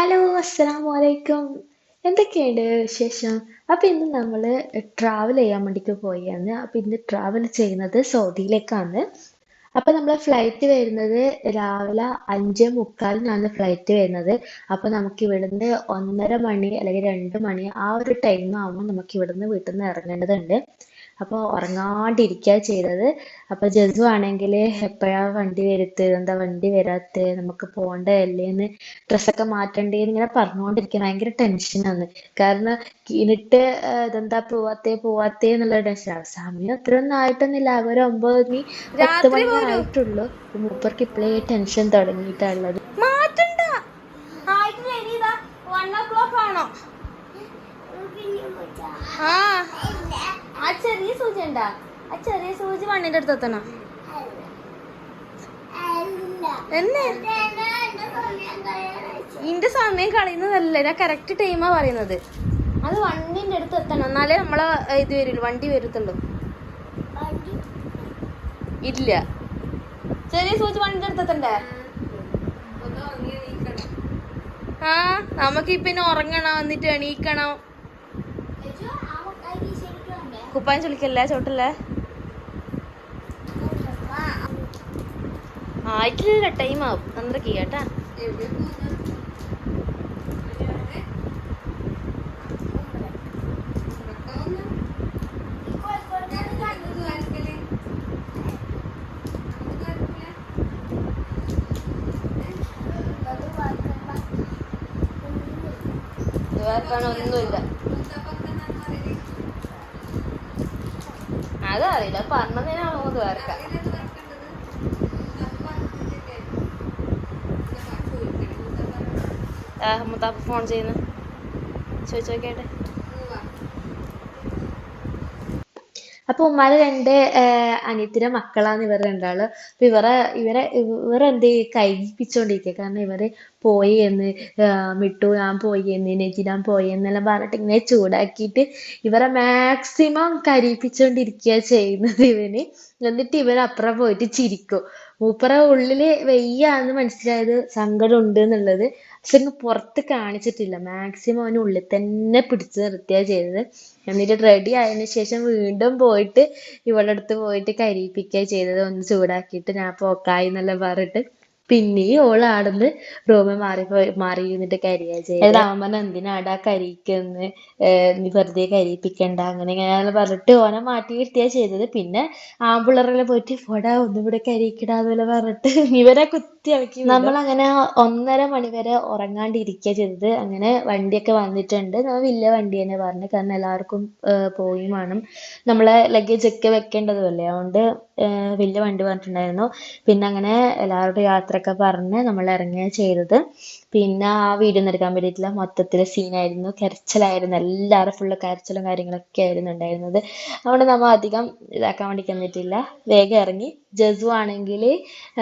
Hello അസ്സാം വലൈക്കും എന്തൊക്കെയുണ്ട് വിശേഷം? അപ്പം ഇന്ന് നമ്മൾ ട്രാവൽ ചെയ്യാൻ വേണ്ടിയിട്ട് പോയാണ്. അപ്പം ഇന്ന് ട്രാവൽ ചെയ്യുന്നത് സൗദിയിലേക്കാണ്. അപ്പം നമ്മളെ ഫ്ലൈറ്റ് വരുന്നത് രാവിലെ അഞ്ച് മുക്കാലിനാണ് ഫ്ലൈറ്റ് വരുന്നത്. അപ്പം നമുക്ക് ഇവിടുന്ന് ഒന്നര മണി അല്ലെങ്കിൽ രണ്ട് മണി ആ ഒരു ടൈം ആകുമ്പോൾ നമുക്ക് ഇവിടുന്ന് വീട്ടിൽ നിന്ന് ഇറങ്ങേണ്ടതുണ്ട്. അപ്പോൾ ഉറങ്ങാണ്ടിരിക്കുക ചെയ്തത്. അപ്പോൾ ജസു ആണെങ്കിൽ എപ്പോഴാ വണ്ടി വരുത്ത്? എന്താ വണ്ടി വരാത്തെ? നമുക്ക് പോണ്ടതല്ലേന്ന് ഡ്രസ്സൊക്കെ മാറ്റണ്ടേ ഇങ്ങനെ പറഞ്ഞുകൊണ്ടിരിക്കുക ഭയങ്കര ടെൻഷനാണ് കാരണം എന്നിട്ട് ഇതെന്താ പോവാത്തേ പോവാത്തേ എന്നുള്ള ടെൻഷൻ സമയം അത്രയൊന്നും ആയിട്ടൊന്നുമില്ല. ആകെ ഒരു ഒമ്പത് മണി പത്ത് മണി ആയിട്ടുള്ളൂ. മൂപ്പർക്ക് ഇപ്പോഴേ ടെൻഷൻ തുടങ്ങിയിട്ടുള്ളത്. ആ. ആ ചെറിയ സൂചി ഉണ്ടാ. ആ ചെറിയ സൂചി മണ്ണിന്റെ അടുത്ത് എത്തണം? എന്നെ? ഇന്റെ സമയം കളയുന്നതല്ല? കറക്റ്റ് ടൈമാ പറയുന്നത്. അത് വണ്ടിന്റെ അടുത്ത് എത്തണം. എന്നാലേ നമ്മളെ ഇത് വരുള്ളൂ. വണ്ടി വരത്തുള്ളൂ. ഇല്ല. ചെറിയ സൂചി വണ്ടിന്റെ അടുത്ത് എത്തണ്ടേ? ആ നമുക്ക് ഇപ്പൊ ഉറങ്ങണം എന്നിട്ട് എണീക്കണം. കുപ്പായം ചൊളിക്കല്ലേ ചോട്ടല്ലേ? ആയിട്ടില്ല ടൈം ആവും. എന്തൊക്കെ കേട്ടാ ഒന്നുമില്ല. അതറിയില്ല പറഞ്ഞതിനാണോ ഇത് വേർക്ക ഫോൺ ചെയ്യുന്നു. ചോദിച്ചു അപ്പൊ ഉമ്മാരെ രണ്ട് അനിയത്തിന്റെ മക്കളാണ് ഇവർ രണ്ടാൾ. അപ്പൊ ഇവരെ ഇവരെ ഇവരെന്ത് കൈപ്പിച്ചോണ്ടിരിക്കുക കാരണം ഇവർ പോയി എന്ന് മിട്ടു ഞാൻ പോയി എന്ന് നെജി ഞാൻ പോയി എന്നെല്ലാം പറഞ്ഞിട്ട് ഇങ്ങനെ ചൂടാക്കിയിട്ട് ഇവരെ മാക്സിമം കരയിപ്പിച്ചോണ്ടിരിക്കുക ചെയ്യുന്നത് ഇവന്. എന്നിട്ട് ഇവരപ്പുറം പോയിട്ട് ചിരിക്കും. മൂപ്പറ ഉള്ളിൽ വെയ്യാന്ന് മനസ്സിലായത് സങ്കടം ഉണ്ട് എന്നുള്ളത്. പക്ഷെ പുറത്ത് കാണിച്ചിട്ടില്ല. മാക്സിമം അവന് ഉള്ളിൽ തന്നെ പിടിച്ച് നിർത്തിയാ ചെയ്തത്. എന്നിട്ട് റെഡി ആയതിനു ശേഷം വീണ്ടും പോയിട്ട് ഇവളുടെ അടുത്ത് പോയിട്ട് കരയിപ്പിക്കുക ചെയ്തത്. ഒന്ന് ചൂടാക്കിയിട്ട് ഞാൻ പോക്കായി എന്നെല്ലാം പറഞ്ഞിട്ട് പിന്നെയും ഓൾ ആടുന്ന് റൂമിൽ മാറി മാറി ഇരുന്നിട്ട് കരിയാ ചെയ്തത്. പറഞ്ഞ എന്തിനാടാ കരിയിക്കുന്ന്? നീ വെറുതെ കരിയിപ്പിക്കണ്ട. അങ്ങനെ ഇങ്ങനെ പറഞ്ഞിട്ട് ഓനെ മാറ്റി കിട്ടിയാ ചെയ്തത്. പിന്നെ ആമ്പിള്ളറെല്ലാം പോയിട്ട് പോടാ ഒന്നും ഇവിടെ കരിയിക്കടാന്ന് പറഞ്ഞിട്ട് ഇവരെ കുത്തി ഇളക്കി നമ്മളങ്ങനെ ഒന്നര മണി വരെ ഉറങ്ങാണ്ടിരിക്കുക ചെയ്തത്. അങ്ങനെ വണ്ടിയൊക്കെ വന്നിട്ടുണ്ട്. നമ്മൾ വലിയ വണ്ടി തന്നെ പറഞ്ഞു കാരണം എല്ലാവർക്കും പോയി വേണം. നമ്മളെ ലഗേജ് ഒക്കെ വെക്കേണ്ടതുമല്ലേ? അതുകൊണ്ട് വലിയ വണ്ടി പറഞ്ഞിട്ടുണ്ടായിരുന്നു പിന്നെ അങ്ങനെ എല്ലാവരുടെ യാത്രയൊക്കെ പറഞ്ഞ് നമ്മൾ ഇറങ്ങുകയാണ് ചെയ്തത്. പിന്നെ ആ വീഡിയോ എടുക്കാൻ വേണ്ടിയിട്ടുള്ള മൊത്തത്തിൽ സീനായിരുന്നു കരച്ചിലായിരുന്നു. എല്ലാവരും ഫുള്ള് കരച്ചിലും കാര്യങ്ങളൊക്കെ ആയിരുന്നു ഉണ്ടായിരുന്നത്. അതുകൊണ്ട് നമ്മൾ അധികം ഇതാക്കാൻ വേണ്ടി നിന്നിട്ടില്ല. വേഗം ഇറങ്ങി. ജസു ആണെങ്കിൽ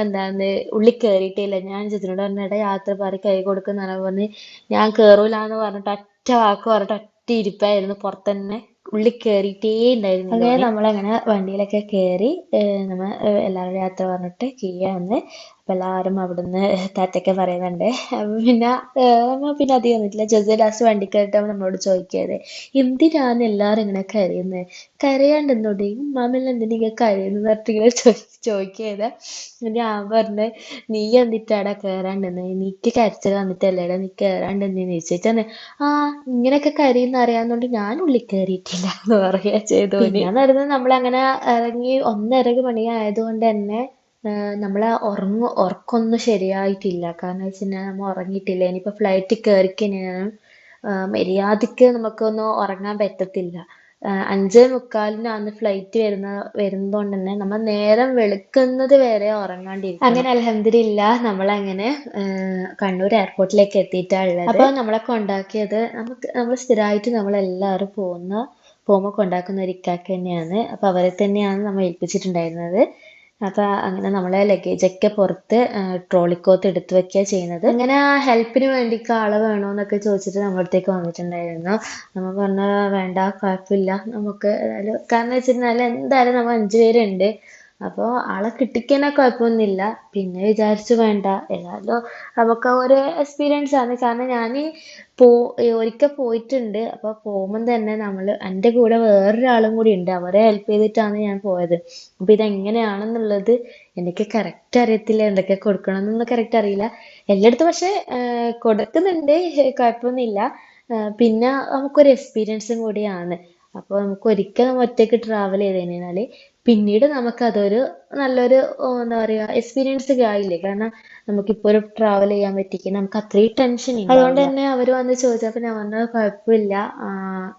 എന്താണ് ഉള്ളി കയറിയിട്ടില്ല ഞാൻ ജസുവിനോട് പറഞ്ഞിട്ട് യാത്ര പറ കൈ കൊടുക്കുന്ന പറഞ്ഞ് ഞാൻ കയറൂല എന്ന് പറഞ്ഞിട്ട് ഒറ്റ വാക്ക് പറഞ്ഞിട്ട് ഒറ്റ ഇരിപ്പായിരുന്നു. പുറത്തന്നെ ഉള്ളി കയറിയിട്ടേ ഉണ്ടായിരുന്നു അങ്ങനെ നമ്മളങ്ങനെ വണ്ടിയിലൊക്കെ കയറി നമ്മൾ എല്ലാവരും യാത്ര പറഞ്ഞിട്ട് കീഴ വന്ന് അപ്പം എല്ലാവരും അവിടുന്ന് താറ്റൊക്കെ പറയുന്നുണ്ട്. അപ്പം പിന്നെ നമ്മ പിന്നെ അധികം വന്നിട്ടില്ല ജസ്റ്റ് ലാസ്റ്റ് വണ്ടി കയറിട്ടാണ് നമ്മളോട് ചോദിക്കാതെ എന്തിനാണ് എല്ലാവരും ഇങ്ങനെ കരയുന്നത് കരയാണ്ടെന്നോട് ഉമ്മാമെല്ലാം എന്തിനാ ഇങ്ങനെ കരയുന്നത് പറഞ്ഞിട്ട് ഇങ്ങനെ എന്നിട്ട് ഞാൻ പറഞ്ഞ് നീ എന്നിട്ടാടാ കയറാണ്ടെന്ന് നീക്ക് കരച്ചത് വന്നിട്ടല്ലേടാ നീ കയറാണ്ടെന്ന് ചോദിച്ചാൽ ആ ഇങ്ങനെയൊക്കെ കരയുന്ന അറിയാവുന്നതുകൊണ്ട് ഞാൻ ഉള്ളി കയറിയിട്ടില്ല എന്ന് പറയുക ചെയ്തു ഞാൻ നടന്ന് നമ്മളങ്ങനെ ഇറങ്ങി ഒന്നരക്ക് മണി ആയതുകൊണ്ട് തന്നെ നമ്മളെ ഉറങ്ങ ഉറക്കമൊന്നും ശരിയായിട്ടില്ല. കാരണം വെച്ച് കഴിഞ്ഞാൽ നമ്മൾ ഉറങ്ങിയിട്ടില്ല. ഇനിയിപ്പോൾ ഫ്ലൈറ്റിൽ കയറി കഴിഞ്ഞാൽ മര്യാദയ്ക്ക് നമുക്കൊന്നും ഉറങ്ങാൻ പറ്റത്തില്ല. അഞ്ചേ മുക്കാലിനാണ് ഫ്ലൈറ്റ് വരുന്ന വരുന്നതുകൊണ്ട് തന്നെ നമ്മൾ നേരം വെളുക്കുന്നത് വരെ ഉറങ്ങാണ്ടിരിക്കും അങ്ങനെ അലഹമില്ല നമ്മളങ്ങനെ കണ്ണൂർ എയർപോർട്ടിലേക്ക് എത്തിയിട്ടാണ് ഉള്ളത്. അപ്പോൾ നമ്മളെ കൊണ്ടാക്കിയത് നമുക്ക് നമ്മൾ സ്ഥിരമായിട്ട് നമ്മളെല്ലാവരും പോകുന്ന പോകുമ്പോൾ കൊണ്ടാക്കുന്ന ഒരു ഇക്കാക്ക് തന്നെയാണ്. അപ്പോൾ അവരെ തന്നെയാണ് നമ്മൾ ഏൽപ്പിച്ചിട്ടുണ്ടായിരുന്നത്. അപ്പോൾ അങ്ങനെ നമ്മളെ ലഗേജൊക്കെ പുറത്ത് ട്രോളിക്കോത്ത് എടുത്തു വെക്കുക ചെയ്യുന്നത്. അങ്ങനെ ആ ഹെൽപ്പിന് വേണ്ടിക്ക് ആളെ വേണോന്നൊക്കെ ചോദിച്ചിട്ട് നമ്മളടുത്തേക്ക് വന്നിട്ടുണ്ടായിരുന്നു. നമ്മൾ പറഞ്ഞ വേണ്ട കുഴപ്പമില്ല. നമുക്ക് കാരണം വെച്ചിരുന്നാൽ എന്തായാലും നമ്മൾ അഞ്ച് പേരുണ്ട്. അപ്പോൾ ആളെ കിട്ടിക്കഴിഞ്ഞാൽ കുഴപ്പമൊന്നുമില്ല പിന്നെ വിചാരിച്ചു വേണ്ട. ഏതായാലും നമുക്ക് ഒരു എക്സ്പീരിയൻസ് ആണ്. കാരണം ഞാൻ പോ ഒരിക്കൽ പോയിട്ടുണ്ട്. അപ്പോൾ പോകുമ്പം തന്നെ നമ്മൾ എന്റെ കൂടെ വേറൊരാളും കൂടി ഉണ്ട്. അവരെ ഹെൽപ്പ് ചെയ്തിട്ടാണ് ഞാൻ പോയത്. അപ്പോൾ ഇതെങ്ങനെയാണെന്നുള്ളത് എനിക്ക് കറക്റ്റ് അറിയത്തില്ല. എന്തൊക്കെ കൊടുക്കണം എന്നൊന്നും കറക്റ്റ് അറിയില്ല. എല്ലായിടത്തും പക്ഷേ കൊടുക്കുന്നുണ്ട്. കുഴപ്പമൊന്നുമില്ല പിന്നെ നമുക്കൊരു എക്സ്പീരിയൻസും കൂടിയാണ്. അപ്പോൾ നമുക്ക് ഒരിക്കലും ഒറ്റയ്ക്ക് ട്രാവൽ ചെയ്ത് പിന്നീട് നമുക്കതൊരു നല്ലൊരു എന്താ പറയുക എക്സ്പീരിയൻസ് ഒക്കെ ആയില്ലേ? കാരണം നമുക്കിപ്പോൾ ഒരു ട്രാവൽ ചെയ്യാൻ പറ്റിക്ക് നമുക്ക് അത്രയും ടെൻഷൻ അതുകൊണ്ട് തന്നെ അവർ വന്ന് ചോദിച്ചപ്പോൾ ഞാൻ പറഞ്ഞത് കുഴപ്പമില്ല.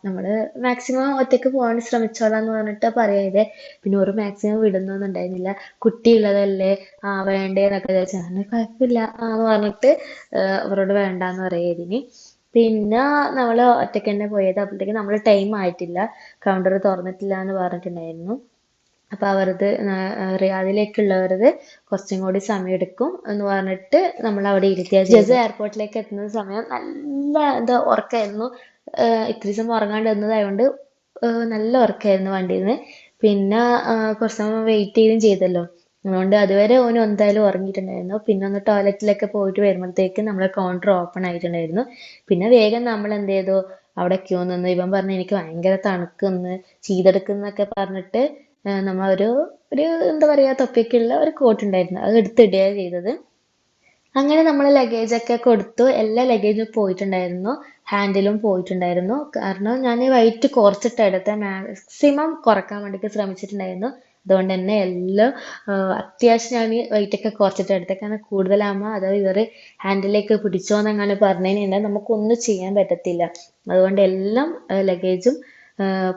നമ്മൾ മാക്സിമം ഒറ്റയ്ക്ക് പോകാൻ ശ്രമിച്ചോളാം എന്ന് പറഞ്ഞിട്ട് പറയരുത് പിന്നെ ഒരു മാക്സിമം വിടുന്നൊന്നും ഉണ്ടായിരുന്നില്ല കുട്ടിയുള്ളതല്ലേ? ആ വേണ്ടേ എന്നൊക്കെ ചോദിച്ചാൽ അങ്ങനെ കുഴപ്പമില്ല. എന്ന് പറഞ്ഞിട്ട് അവരോട് വേണ്ടാന്ന് പറയാതിന് പിന്നെ നമ്മൾ ഒറ്റയ്ക്ക് തന്നെ പോയത്. അപ്പോഴത്തേക്ക് നമ്മൾ ടൈം ആയിട്ടില്ല. കൗണ്ടർ തുറന്നിട്ടില്ല എന്ന് പറഞ്ഞിട്ടുണ്ടായിരുന്നു. അപ്പൊ അവരത് റിയാദിലേക്കുള്ളവരത് കുറച്ചും കൂടി സമയം എടുക്കും എന്ന് പറഞ്ഞിട്ട് നമ്മൾ അവിടെ ഇരുത്തിയ ജസ് എയർപോർട്ടിലേക്ക് എത്തുന്ന സമയം നല്ല എന്താ ഉറക്കമായിരുന്നു ഇത്തിരി സമയം ഉറങ്ങാണ്ട് വന്നതായതുകൊണ്ട് നല്ല ഉറക്കമായിരുന്നു വണ്ടിയിൽ നിന്ന് പിന്നെ കുറച്ച് സമയം വെയിറ്റ് ചെയ്യുകയും ചെയ്തല്ലോ. അതുകൊണ്ട് അതുവരെ ഓൻ എന്തായാലും ഉറങ്ങിയിട്ടുണ്ടായിരുന്നു. പിന്നെ ഒന്ന് ടോയ്ലറ്റിലൊക്കെ പോയിട്ട് വരുമ്പോഴത്തേക്ക് നമ്മളെ കൗണ്ടർ ഓപ്പൺ ആയിട്ടുണ്ടായിരുന്നു. പിന്നെ വേഗം നമ്മൾ എന്ത് ചെയ്തു? അവിടെ ക്യൂ നിന്ന്. ഇവൻ പറഞ്ഞു എനിക്ക് ഭയങ്കര തണുക്കുന്ന് ചീതെടുക്കുന്നൊക്കെ പറഞ്ഞിട്ട് നമ്മ ഒരു ഒരു എന്താ പറയാ തൊപ്പിക്കുള്ള ഒരു കോട്ട് ഉണ്ടായിരുന്നു. അത് എടുത്തിടുകയാണ് ചെയ്തത്. അങ്ങനെ നമ്മൾ ലഗേജ് ഒക്കെ കൊടുത്തു. എല്ലാ ലഗേജും പോയിട്ടുണ്ടായിരുന്നു. ഹാൻഡിലും പോയിട്ടുണ്ടായിരുന്നു. കാരണം ഞാൻ വൈറ്റ് കുറച്ചിട്ട് എടുത്ത. മാക്സിമം കുറയ്ക്കാൻ വേണ്ടിയിട്ട് ശ്രമിച്ചിട്ടുണ്ടായിരുന്നു. അതുകൊണ്ട് തന്നെ എല്ലാം അത്യാവശ്യം ഞാൻ ഒക്കെ കുറച്ചിട്ട് എടുത്തത് കാരണം കൂടുതലാകുമ്പോൾ അത് ഇവർ ഹാൻഡിലേക്ക് പിടിച്ചോന്നങ്ങനെ പറഞ്ഞു നമ്മക്ക് നമുക്കൊന്നും ചെയ്യാൻ പറ്റത്തില്ല. അതുകൊണ്ട് എല്ലാം ലഗേജും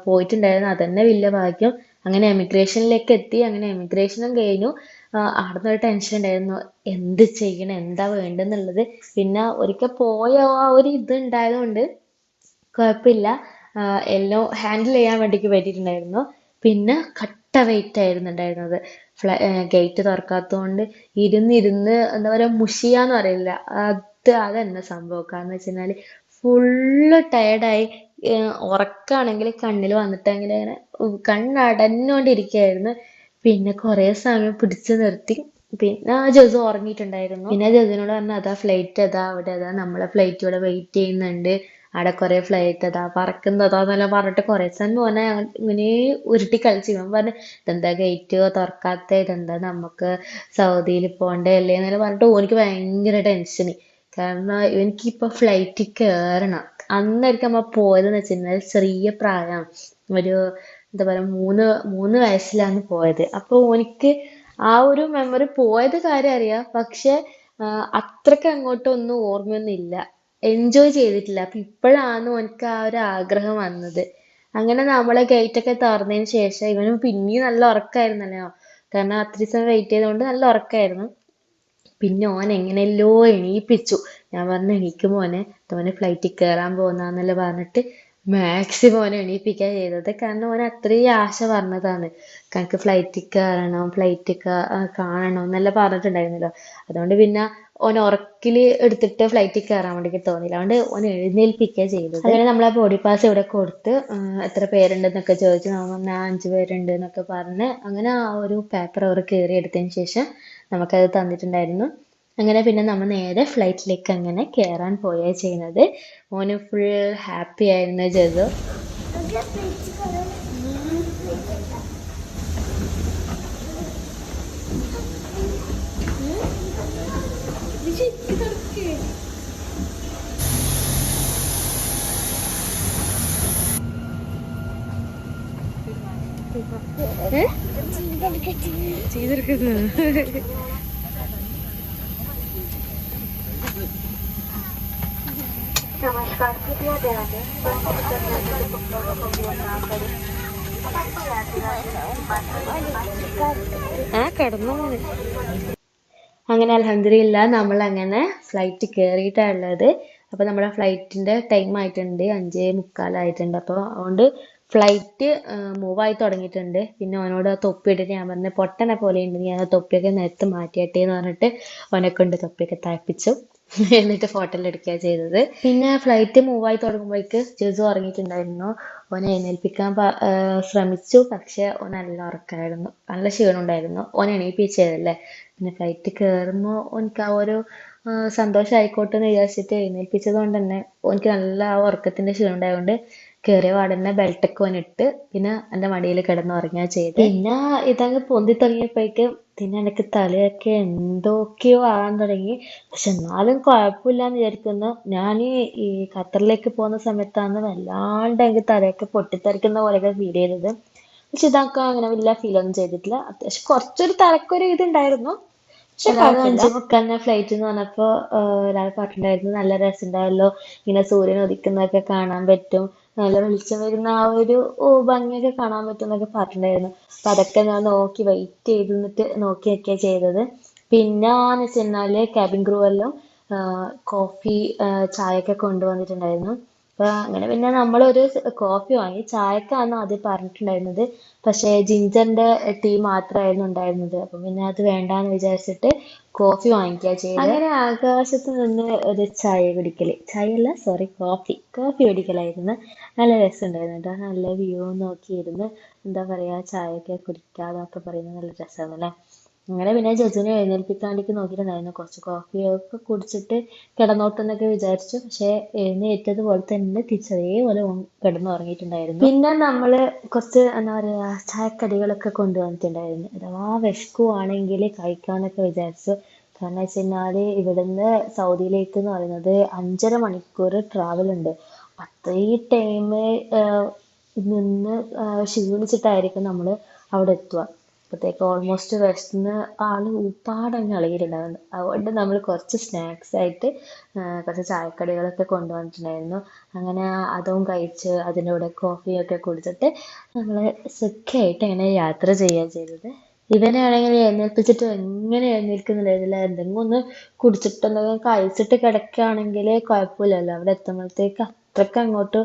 പോയിട്ടുണ്ടായിരുന്നു. അതന്നെ വലിയ ഭാഗ്യം. അങ്ങനെ എമിഗ്രേഷനിലേക്ക് എത്തി അങ്ങനെ എമിഗ്രേഷനും കഴിഞ്ഞു. അവിടുന്ന് ഒരു ടെൻഷൻ ഉണ്ടായിരുന്നു. എന്ത് ചെയ്യണം? എന്താ വേണ്ടെന്നുള്ളത്. പിന്നെ ഒരിക്കൽ പോയ ആ ഒരു ഇത് ഉണ്ടായതുകൊണ്ട് കുഴപ്പമില്ല. എല്ലാം ഹാൻഡിൽ ചെയ്യാൻ വേണ്ടിക്ക് പറ്റിയിട്ടുണ്ടായിരുന്നു. പിന്നെ കട്ട വെയിറ്റ് ആയിരുന്നു ഉണ്ടായിരുന്നത്. ഫ്ലൈ ഗേറ്റ് തുറക്കാത്തതുകൊണ്ട് ഇരുന്നിരുന്ന് എന്താ പറയുക മുഷിയാന്ന് പറയില്ല. അത് അതെന്നെ സംഭവം കാരണം വെച്ച് ഫുള്ള് ടയർഡായി ഉറക്കാണെങ്കിൽ കണ്ണിൽ വന്നിട്ടെങ്കിൽ അങ്ങനെ കണ്ണടഞ്ഞുകൊണ്ടിരിക്കുകയായിരുന്നു പിന്നെ കുറേ സമയം പിടിച്ചു നിർത്തി. പിന്നെ ജസു ഉറങ്ങിയിട്ടുണ്ടായിരുന്നു. പിന്നെ ജസുവിനോട് പറഞ്ഞു അതാ ഫ്ലൈറ്റ് അതാ അവിടെ അതാ നമ്മളെ ഫ്ലൈറ്റ് ഇവിടെ വെയിറ്റ് ചെയ്യുന്നുണ്ട്. അവിടെ കുറെ ഫ്ലൈറ്റ് അതാ പറക്കുന്നതാന്നെല്ലാം പറഞ്ഞിട്ട് കുറെ സമയം ഓനെ ഇങ്ങനെ ഉരുട്ടി കളിച്ച്. ഇവൻ പറഞ്ഞു ഇതെന്താ ഗേറ്റ് തുറക്കാത്ത ഇതെന്താ നമുക്ക് സൗദിയിൽ പോണ്ടേ അല്ലേ? എന്നെല്ലാം പറഞ്ഞിട്ട് ഓനിക്ക് ഭയങ്കര ടെൻഷന് കാരണം എനിക്കിപ്പോ ഫ്ലൈറ്റിൽ കയറണം അന്നായിരിക്കും നമ്മ പോയതെന്ന് വെച്ചിട്ടുണ്ടെങ്കിൽ ചെറിയ പ്രായം ഒരു എന്താ പറയാ മൂന്ന് മൂന്ന് വയസ്സിലാണ് പോയത്. അപ്പൊ ഓനിക്ക് ആ ഒരു മെമ്മറി പോയത് കാര്യം അറിയാം. പക്ഷെ അത്രയ്ക്ക് അങ്ങോട്ടൊന്നും ഓർമ്മയൊന്നും ഇല്ല എൻജോയ് ചെയ്തിട്ടില്ല. അപ്പൊ ഇപ്പോഴാണ് ഓനിക്ക് ആ ഒരു ആഗ്രഹം വന്നത്. അങ്ങനെ നമ്മളെ ഗേറ്റൊക്കെ തുറന്നതിന് ശേഷം ഇവനും പിന്നെയും നല്ല ഉറക്കായിരുന്നല്ലോ. കാരണം അത്രയും സമയം വെയിറ്റ് ചെയ്തുകൊണ്ട് നല്ല ഉറക്കായിരുന്നു. പിന്നെ ഓൻ എങ്ങനെയല്ലോ എണീപ്പിച്ചു. ഞാൻ പറഞ്ഞു എണീക്ക് മോനെ തോനെ ഫ്ലൈറ്റിൽ കയറാൻ പോകുന്നാന്നല്ലേ പറഞ്ഞിട്ട് മാക്സിമം ഓനെ എണീപ്പിക്കാൻ ചെയ്തത്. കാരണം ഓൻ അത്രയും ആശ പറഞ്ഞതാണ്. കണക്ക് ഫ്ലൈറ്റിൽ കയറണം ഫ്ലൈറ്റ് കാണണം എന്നെല്ലാം പറഞ്ഞിട്ടുണ്ടായിരുന്നല്ലോ. അതുകൊണ്ട് പിന്നെ ഓൻ ഉറക്കിൽ എടുത്തിട്ട് ഫ്ലൈറ്റിൽ കയറാൻ വേണ്ടിട്ട് തോന്നില്ല അതുകൊണ്ട് ഓൻ എഴുന്നേൽപ്പിക്കുക ചെയ്തത്. അങ്ങനെ നമ്മളെ ബോഡി പാസ് ഇവിടെ കൊടുത്ത് എത്ര പേരുണ്ടെന്നൊക്കെ ചോദിച്ചു നമ്മൾ അഞ്ച് പേരുണ്ട് എന്നൊക്കെ പറഞ്ഞ് അങ്ങനെ ആ ഒരു പേപ്പർ അവർ കയറി എടുത്തതിന് ശേഷം നമുക്കത് തന്നിട്ടുണ്ടായിരുന്നു. അങ്ങനെ പിന്നെ നമ്മൾ നേരെ ഫ്ലൈറ്റിലേക്ക് അങ്ങനെ കയറാൻ പോവുകയാണ് ചെയ്യുന്നത് ഓന് ഫുൾ ഹാപ്പി ആയിരുന്നു ജസു ആ കടന്നു അങ്ങനെ അലഹമില്ല നമ്മൾ അങ്ങനെ ഫ്ലൈറ്റ് കയറിയിട്ടാണുള്ളത് അപ്പോൾ നമ്മുടെ ഫ്ലൈറ്റിന്റെ ടൈം ആയിട്ടുണ്ട്. അഞ്ചേ മുക്കാലായിട്ടുണ്ട്. അപ്പോൾ അതുകൊണ്ട് ഫ്ലൈറ്റ് ആയി തുടങ്ങിയിട്ടുണ്ട്. പിന്നെ അവനോട് ആ തൊപ്പി ഇട്ടിട്ട് ഞാൻ പറഞ്ഞു പൊട്ടനെ പോലെ ഉണ്ടെങ്കിൽ ഞാൻ ആ തൊപ്പിയൊക്കെ നേരത്തെ മാറ്റിയട്ടെ എന്ന് പറഞ്ഞിട്ട് അവനെ കൊണ്ട് തൊപ്പിയൊക്കെ തയ്പ്പിച്ചു എന്നിട്ട് ഫോട്ടോ എടുക്കുക ചെയ്തത്. പിന്നെ ഫ്ലൈറ്റ് ആയി തുടങ്ങുമ്പോഴേക്ക് ജസു ഉറങ്ങിയിട്ടുണ്ടായിരുന്നു. ഓനെ എഴുന്നേൽപ്പിക്കാൻ ശ്രമിച്ചു. പക്ഷെ ഓൻ നല്ല ഉറക്കായിരുന്നു. നല്ല ക്ഷീണം ഉണ്ടായിരുന്നു. ഓൻ എണീപ്പിച്ചതല്ലേ. പിന്നെ ഫ്ലൈറ്റ് കയറുമ്പോൾ ഓനക്ക് ആ ഒരു ഏർ സന്തോഷം ആയിക്കോട്ടെ എന്ന് വിചാരിച്ചിട്ട് എഴുന്നേൽപ്പിച്ചത് കൊണ്ട് തന്നെ ഓനക്ക് നല്ല ആ ഉറക്കത്തിന്റെ ക്ഷീണം കയറിയ പാടന്നെ ബെൽറ്റ് ഒക്കെ ഓൻ ഇട്ട് പിന്നെ എന്റെ മടിയിൽ കിടന്ന് ഉറങ്ങുക ചെയ്ത്. പിന്നെ ഇതങ്ങ് പൊന്തി തുടങ്ങിയപ്പോഴേക്കും പിന്നെ എനിക്ക് തലയൊക്കെ എന്തൊക്കെയോ ആകാൻ തുടങ്ങി. പക്ഷെ എന്നാലും കുഴപ്പമില്ലാന്ന് വിചാരിക്കുന്നു. ഞാൻ ഈ ഖത്തറിലേക്ക് പോകുന്ന സമയത്താണ് വല്ലാണ്ട് എനിക്ക് തലയൊക്കെ പൊട്ടിത്തെറിക്കുന്ന പോലെയൊക്കെ ഫീൽ ചെയ്തത്. പക്ഷെ ഇതൊക്കെ അങ്ങനെ വലിയ ഫീൽ ഒന്നും ചെയ്തിട്ടില്ല. അത്യാവശ്യം കുറച്ചൊരു തലക്കൊരു ഇതുണ്ടായിരുന്നു. പക്ഷെ അഞ്ചു മുക്കാലിന് ഫ്ലൈറ്റ് എന്ന് പറഞ്ഞപ്പോ ഒരാൾ പറഞ്ഞിട്ടുണ്ടായിരുന്നു നല്ല രസമുണ്ടായല്ലോ ഇങ്ങനെ സൂര്യൻ ഉദിക്കുന്നതൊക്കെ കാണാൻ പറ്റും. നല്ല വെളിച്ചം വരുന്ന ആ ഒരു ഭംഗിയൊക്കെ കാണാൻ പറ്റും എന്നൊക്കെ പറഞ്ഞിട്ടുണ്ടായിരുന്നു. അപ്പൊ അതൊക്കെ ഞാൻ നോക്കി വെയിറ്റ് ചെയ്ത് നിന്നിട്ട് നോക്കിയൊക്കെയാ ചെയ്തത്. പിന്നെ എന്ന് വെച്ചാൽ ക്യാബിൻ ക്രൂ എല്ലാം കോഫി ചായയൊക്കെ കൊണ്ടുവന്നിട്ടുണ്ടായിരുന്നു. അപ്പൊ അങ്ങനെ പിന്നെ നമ്മളൊരു കോഫി വാങ്ങി ചായക്കാണ് ആദ്യം പറഞ്ഞിട്ടുണ്ടായിരുന്നത്. പക്ഷേ ജിഞ്ചറിന്റെ ടീ മാത്രമായിരുന്നു ഉണ്ടായിരുന്നത്. അപ്പൊ പിന്നെ അത് വേണ്ടാന്ന് വിചാരിച്ചിട്ട് കോഫി വാങ്ങിക്കുക ചെയ്തത് അങ്ങനെ ആകാശത്ത് നിന്ന് ഒരു ചായ കുടിക്കൽ. ചായയല്ല സോറി കോഫി കോഫി കുടിക്കലായിരുന്നു. നല്ല രസമുണ്ടായിരുന്നു കേട്ടോ. നല്ല വ്യൂ നോക്കിയിരുന്ന്. എന്താ പറയാ ചായയൊക്കെ കുടിക്കാന്നൊക്കെ പറയുന്നത് നല്ല രസമാണല്ലേ? അങ്ങനെ പിന്നെ ജഡ്ജിനെ എഴുന്നേൽപ്പിക്കാണ്ടിക്ക് നോക്കിയിട്ടുണ്ടായിരുന്നു. കുറച്ച് കോഫിയൊക്കെ കുടിച്ചിട്ട് കിടന്നോട്ടെന്നൊക്കെ വിചാരിച്ചു. പക്ഷെ എഴുന്നേറ്റത് പോലെ തന്നെ തിരിച്ചതേപോലെ ഓൻ കിടന്നുറങ്ങിയിട്ടുണ്ടായിരുന്നു. പിന്നെ നമ്മൾ കുറച്ച് എന്താ പറയാ ചായക്കടികളൊക്കെ കൊണ്ടുവന്നിട്ടുണ്ടായിരുന്നു. അഥവാ വിശക്കുവാണെങ്കിൽ കഴിക്കാന്നൊക്കെ വിചാരിച്ചു. കാരണം വെച്ച് കഴിഞ്ഞാൽ ഇവിടുന്ന് സൗദിയിലേക്ക് എന്ന് പറയുന്നത് അഞ്ചര മണിക്കൂർ ട്രാവൽ ഉണ്ട്. അത്രയും ടൈം നിന്ന് ക്ഷീണിച്ചിട്ടായിരിക്കും നമ്മൾ അവിടെ എത്തുക. അപ്പോഴത്തേക്ക് ഓൾമോസ്റ്റ് വിശന്ന് ആൾ ഉപ്പാടങ്ങ് ഇളകിയിട്ടുണ്ടായിരുന്നു. അതുകൊണ്ട് നമ്മൾ കുറച്ച് സ്നാക്സ് ആയിട്ട് കുറച്ച് ചായക്കടികളൊക്കെ കൊണ്ടുവന്നിട്ടുണ്ടായിരുന്നു. അങ്ങനെ അതും കഴിച്ച് അതിന്റെ കൂടെ കോഫിയൊക്കെ കുടിച്ചിട്ട് നമ്മൾ സുഖമായിട്ട് അങ്ങനെ യാത്ര ചെയ്യുക ചെയ്തത്. ഇവനാണെങ്കിൽ എഴുന്നേൽപ്പിച്ചിട്ട് എങ്ങനെ എഴുന്നേൽക്കുന്നില്ല എന്തെങ്കിലും ഒന്ന് കുടിച്ചിട്ട് കഴിച്ചിട്ട് കിടക്കുകയാണെങ്കിൽ കുഴപ്പമില്ലല്ലോ. അവിടെ എത്തുമ്പോഴത്തേക്ക് അത്രയ്ക്ക് അങ്ങോട്ട്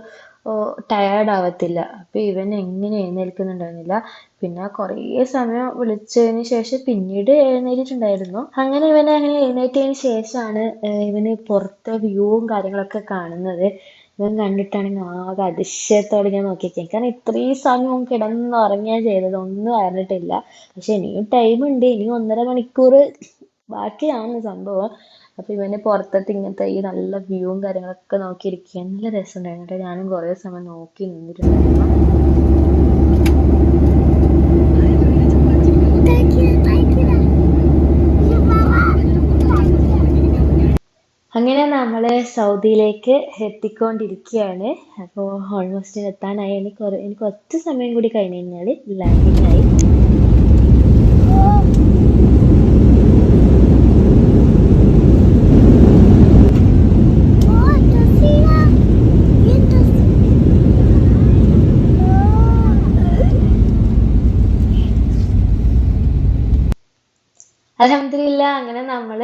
ടയേർഡ് ആവത്തില്ല. അപ്പൊ ഇവൻ എങ്ങനെ എഴുന്നേൽക്കുന്നുണ്ടായിരുന്നില്ല. പിന്നെ കുറേ സമയം വിളിച്ചതിന് ശേഷം പിന്നീട് എഴുന്നേറ്റിട്ടുണ്ടായിരുന്നു. അങ്ങനെ ഇവനെ അങ്ങനെ എഴുന്നേറ്റതിന് ശേഷമാണ് ഇവന് പുറത്തെ വ്യൂവും കാര്യങ്ങളൊക്കെ കാണുന്നത്. ഇവൻ കണ്ടിട്ടാണെങ്കിൽ ആകെ അതിശയത്തോടെ ഞാൻ നോക്കിയിരിക്കാം കാരണം ഇത്രയും സമയം അവൻ കിടന്നുറങ്ങുകയാണ് ചെയ്തത്. ഒന്നും അറിഞ്ഞിട്ടില്ല. പക്ഷെ ഇനിയും ടൈം ഉണ്ട്. ഇനി ഒന്നര മണിക്കൂർ ബാക്കിയാണ് സംഭവം. അപ്പൊ ഇവന് പുറത്തത്തെ ഇങ്ങനത്തെ ഈ നല്ല വ്യൂവും കാര്യങ്ങളൊക്കെ നോക്കിയിരിക്കാൻ നല്ല രസമുണ്ടായിരുന്നു കേട്ടോ. ഞാനും കുറേ സമയം നോക്കി നിന്നിട്ടുണ്ടായിരുന്നു. അങ്ങനെ നമ്മൾ സൗദിയിലേക്ക് എത്തിക്കൊണ്ടിരിക്കുകയാണ്. അപ്പോൾ ഓൾമോസ്റ്റ് എത്താനായി. എനിക്ക് കുറേ എനിക്ക് കുറച്ച് സമയം കൂടി കഴിഞ്ഞ് കഴിഞ്ഞാൽ ലാൻഡിങ് ആയി. അലഹമില്ല അങ്ങനെ നമ്മൾ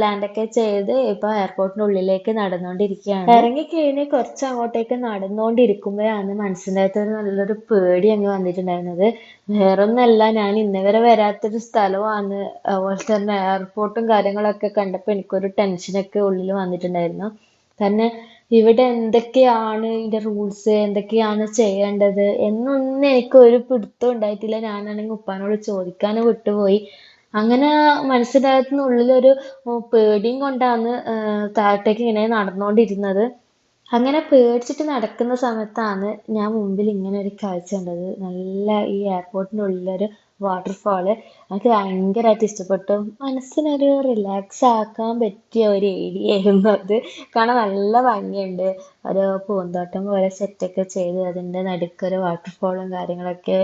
ലാൻഡൊക്കെ ചെയ്ത് ഇപ്പൊ എയർപോർട്ടിന്റെ ഉള്ളിലേക്ക് നടന്നുകൊണ്ടിരിക്കുകയാണ് ഇറങ്ങി കഴിഞ്ഞ് കുറച്ച് അങ്ങോട്ടേക്ക് നടന്നുകൊണ്ടിരിക്കുമ്പോഴാണ് മനസ്സിന്റെ അകത്ത് ഒരു നല്ലൊരു പേടി അങ്ങ് വന്നിട്ടുണ്ടായിരുന്നത്. വേറൊന്നല്ല ഞാൻ ഇന്നവരെ വരാത്തൊരു സ്ഥലമാണ്. അതുപോലെ തന്നെ എയർപോർട്ടും കാര്യങ്ങളൊക്കെ കണ്ടപ്പോൾ എനിക്കൊരു ടെൻഷനൊക്കെ ഉള്ളിൽ വന്നിട്ടുണ്ടായിരുന്നു. തന്നെ ഇവിടെ എന്തൊക്കെയാണ് ഇതിന്റെ റൂൾസ് എന്തൊക്കെയാണ് ചെയ്യേണ്ടത്? എന്നൊന്നും എനിക്ക് ഒരു പിടുത്തം ഉണ്ടായിട്ടില്ല. ഞാനാണെങ്കിൽ ഉപ്പാനോട് ചോദിക്കാനും വിട്ടുപോയി. അങ്ങനെ ഉം, പേടിയും കൊണ്ടാണ് താഴത്തേക്ക് ഇങ്ങനെ നടന്നുകൊണ്ടിരുന്നത് അങ്ങനെ പേടിച്ചിട്ട് നടക്കുന്ന സമയത്താണ് ഞാൻ മുമ്പിൽ ഇങ്ങനെ ഒരു കാഴ്ച കണ്ടത്. നല്ല ഈ എയർപോർട്ടിന്റെ ഉള്ളിലൊരു വാട്ടർഫാൾ എനിക്ക് ഭയങ്കരമായിട്ട് ഇഷ്ടപ്പെട്ടു. മനസ്സിനൊരു റിലാക്സ് ആക്കാൻ പറ്റിയ ഒരു ഏരിയ ആയിരുന്നു അത്. കാണാൻ നല്ല ഭംഗിയുണ്ട്. ഒരു പൂന്തോട്ടം പോലെ സെറ്റൊക്കെ ചെയ്ത് അതിന്റെ നടുക്കൊരു വാട്ടർഫാളും കാര്യങ്ങളൊക്കെ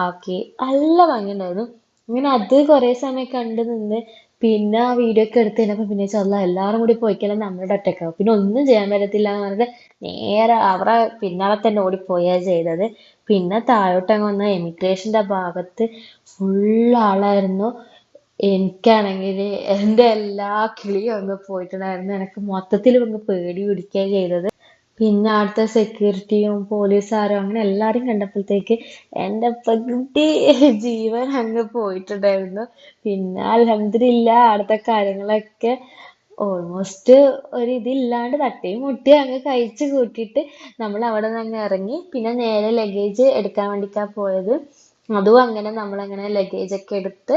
ആക്കി. നല്ല ഭംഗിയുണ്ടായിരുന്നു. ഇങ്ങനെ അത് കുറേ സമയം കണ്ടു നിന്ന് പിന്നെ ആ വീഡിയോ ഒക്കെ എടുത്ത് പിന്നെ ചൊല്ല എല്ലാവരും കൂടി പോയിക്കഴിഞ്ഞാൽ നമ്മളുടെ ഒറ്റക്കാവും. പിന്നെ ഒന്നും ചെയ്യാൻ പറ്റത്തില്ല എന്ന് പറഞ്ഞിട്ട് നേരെ അവരെ പിന്നാലെ തന്നെ ഓടിപ്പോയാ ചെയ്തത്. പിന്നെ താഴോട്ടങ്ങ് വന്ന എമിഗ്രേഷന്റെ ഭാഗത്ത് ഫുൾ ആളായിരുന്നു. എനിക്കാണെങ്കിൽ എന്റെ എല്ലാ കിളിയും അങ്ങ് പോയിട്ടുണ്ടായിരുന്നു. എനിക്ക് മൊത്തത്തിൽ അങ്ങ് പേടി പിടിക്കുക ചെയ്തത്. പിന്നെ അവിടുത്തെ സെക്യൂരിറ്റിയും പോലീസുകാരും അങ്ങനെ എല്ലാരും കണ്ടപ്പോഴത്തേക്ക് എന്റെ പകുതി ജീവൻ അങ്ങ് പോയിട്ടുണ്ടായിരുന്നു. പിന്നെ അൽഹംദുലില്ലാ അവിടുത്തെ കാര്യങ്ങളൊക്കെ ഓൾമോസ്റ്റ് ഒരു ഇതില്ലാണ്ട് തട്ടിയും മുട്ടിയും അങ്ങ് കഴിച്ച് കൂട്ടിയിട്ട് നമ്മൾ അവിടെ നിന്ന് അങ്ങ് ഇറങ്ങി. പിന്നെ നേരെ ലഗേജ് എടുക്കാൻ വേണ്ടിക്കാ പോയത്. അതും അങ്ങനെ നമ്മളങ്ങനെ ലഗേജ് ഒക്കെ എടുത്ത്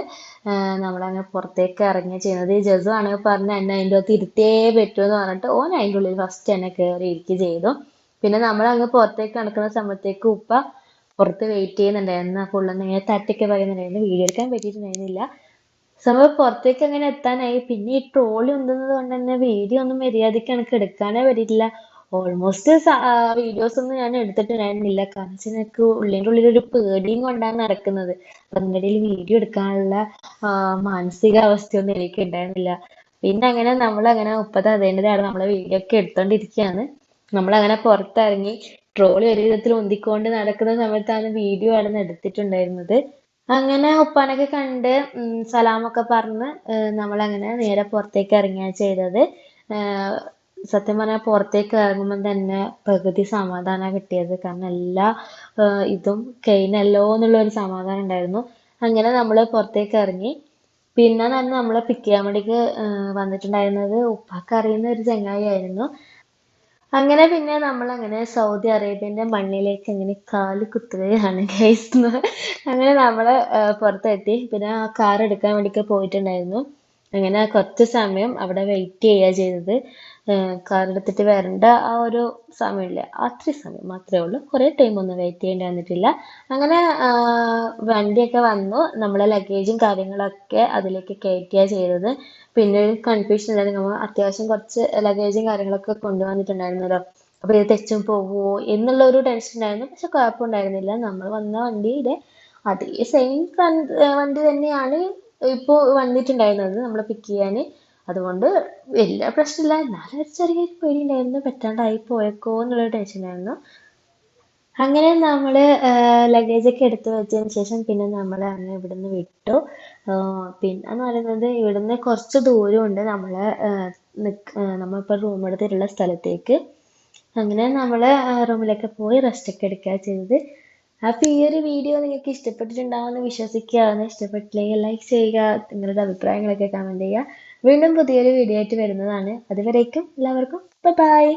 നമ്മളങ്ങനെ നമ്മളങ്ങ് പുറത്തേക്ക് ഇറങ്ങി ചെയ്യുന്നത്. ഈ ജസു ആണെങ്കിൽ പറഞ്ഞ എന്നെ അതിന്റെ അകത്ത് ഇരുത്തേ പറ്റുമെന്ന് പറഞ്ഞിട്ട് ഓൻ അതിന്റെ ഉള്ളിൽ ഫസ്റ്റ് എന്നെ കയറി ഇരിക്കുക ചെയ്തു. പിന്നെ നമ്മൾ അങ്ങ് പുറത്തേക്ക് നടക്കുന്ന സമയത്തേക്ക് ഉപ്പ പുറത്ത് വെയിറ്റ് ചെയ്യുന്നുണ്ടായിരുന്നു. അപ്പോൾ ഉള്ളൊന്ന് ഇങ്ങനെ തട്ടിക്ക് പറയുന്നുണ്ടായിരുന്നു. വീഡിയോ എടുക്കാൻ പറ്റിയിട്ടുണ്ടായിരുന്നില്ല. സംഭവം പുറത്തേക്ക് അങ്ങനെ എത്താനായി. പിന്നെ ഈ ട്രോളി ഉന്തുന്നത് കൊണ്ട് തന്നെ വീഡിയോ ഒന്നും മര്യാദയ്ക്ക് എനിക്ക് എടുക്കാനേ പറ്റിയിട്ടില്ല. ഓൾമോസ്റ്റ് വീഡിയോസ് ഒന്നും ഞാൻ എടുത്തിട്ടുണ്ടായിരുന്നില്ല. കാരണം വെച്ചാൽ എനിക്ക് ഉള്ളിന്റെ ഉള്ളിൽ ഒരു പേടിയും കൊണ്ടാണ് നടക്കുന്നത്. അതിന്റെ ഇടയിൽ വീഡിയോ എടുക്കാനുള്ള മാനസികാവസ്ഥയൊന്നും എനിക്ക് ഉണ്ടായിരുന്നില്ല പിന്നെ അങ്ങനെ നമ്മൾ അങ്ങനെ മുപ്പത് അതേണ്ടതാണ്. നമ്മളെ വീഡിയോ ഒക്കെ എടുത്തോണ്ടിരിക്കുകയാണ് നമ്മളങ്ങനെ പുറത്തിറങ്ങി ട്രോളി ഒരു വിധത്തിൽ ഒന്തിക്കൊണ്ട് നടക്കുന്ന സമയത്താണ് വീഡിയോ ആണ് നിന്ന് എടുത്തിട്ടുണ്ടായിരുന്നത്. അങ്ങനെ ഉപ്പാനൊക്കെ കണ്ട് സലാമൊക്കെ പറഞ്ഞ് നമ്മളങ്ങനെ നേരെ പുറത്തേക്ക് ഇറങ്ങിയാണ് ചെയ്തത്. സത്യം പറഞ്ഞാൽ പുറത്തേക്ക് ഇറങ്ങുമ്പോൾ തന്നെ പകുതി സമാധാനം കിട്ടിയത്. കാരണം എല്ലാ ഇതും കഴിഞ്ഞല്ലോ എന്നുള്ള ഒരു സമാധാനം ഉണ്ടായിരുന്നു. അങ്ങനെ നമ്മൾ പുറത്തേക്ക് ഇറങ്ങി. പിന്നെ തന്നെ നമ്മളെ പിക്ക് ചെയ്യാൻ വേണ്ടിക്ക് വന്നിട്ടുണ്ടായിരുന്നത് ഉപ്പാക്ക് അറിയുന്ന ഒരു ചങ്ങായി ആയിരുന്നു. അങ്ങനെ പിന്നെ നമ്മൾ അങ്ങനെ സൗദി അറേബ്യന്റെ മണ്ണിലേക്ക് ഇങ്ങനെ കാൽ കുത്തുകയാണ് ഗൈസ് അങ്ങനെ നമ്മൾ പുറത്തെത്തി. പിന്നെ ആ കാർ എടുക്കാൻ വേണ്ടിക്ക് പോയിട്ടുണ്ടായിരുന്നു. അങ്ങനെ കുറച്ച് സമയം അവിടെ വെയിറ്റ് ചെയ്യുക ചെയ്തത്. കാർ എടുത്തിട്ട് വരേണ്ട ആ ഒരു സമയമില്ല. അത്രയും സമയം മാത്രമേ ഉള്ളൂ. കുറേ ടൈം ഒന്നും വെയിറ്റ് ചെയ്യേണ്ടി വന്നിട്ടില്ല. അങ്ങനെ വണ്ടിയൊക്കെ വന്നു. നമ്മളെ ലഗേജും കാര്യങ്ങളൊക്കെ അതിലേക്ക് കയറ്റുക ചെയ്തത്. പിന്നെ ഒരു കൺഫ്യൂഷൻ ഉണ്ടായിരുന്നു. നമ്മൾ അത്യാവശ്യം കുറച്ച് ലഗേജും കാര്യങ്ങളൊക്കെ കൊണ്ടുവന്നിട്ടുണ്ടായിരുന്നല്ലോ. അപ്പൊ ഇത് തെച്ചും പോവുമോ എന്നുള്ള ഒരു ടെൻഷൻ ഉണ്ടായിരുന്നു. പക്ഷെ കുഴപ്പമുണ്ടായിരുന്നില്ല. നമ്മൾ വന്ന വണ്ടിയുടെ അതേ സെയിം വണ്ടി തന്നെയാണ്. ഇപ്പോൾ വന്നിട്ടുണ്ടായിരുന്നത് നമ്മളെ പിക്ക് ചെയ്യാൻ അതുകൊണ്ട് വലിയ പ്രശ്നമില്ല. എന്നാലും ചെറിയ പേടി ഉണ്ടായിരുന്നു പറ്റാണ്ടായി പോയേക്കോ എന്നുള്ളൊരു ടെൻഷൻ ആയിരുന്നു. അങ്ങനെ നമ്മൾ ലഗേജ് ഒക്കെ എടുത്തു വെച്ചതിന് ശേഷം പിന്നെ നമ്മൾ അങ്ങനെ ഇവിടുന്ന് വിട്ടു. പിന്നെ പറയുന്നത് ഇവിടുന്ന് കുറച്ച് ദൂരമുണ്ട് നമ്മൾ നമ്മളിപ്പോൾ റൂം എടുത്തിട്ടുള്ള സ്ഥലത്തേക്ക്. അങ്ങനെ നമ്മൾ റൂമിലൊക്കെ പോയി റെസ്റ്റ് ഒക്കെ എടുക്കുക ചെയ്തത്. അപ്പോൾ ഈ ഒരു വീഡിയോ നിങ്ങൾക്ക് ഇഷ്ടപ്പെട്ടിട്ടുണ്ടാവുമെന്ന് വിശ്വസിക്കുകയാണ്. ഇഷ്ടപ്പെട്ടില്ലെങ്കിൽ ലൈക്ക് ചെയ്യുക നിങ്ങളുടെ അഭിപ്രായങ്ങളൊക്കെ കമന്റ് ചെയ്യുക. വീണ്ടും പുതിയൊരു വീഡിയോ ആയിട്ട് വരുന്നതാണ്. അതുവരേക്കും എല്ലാവർക്കും ബൈ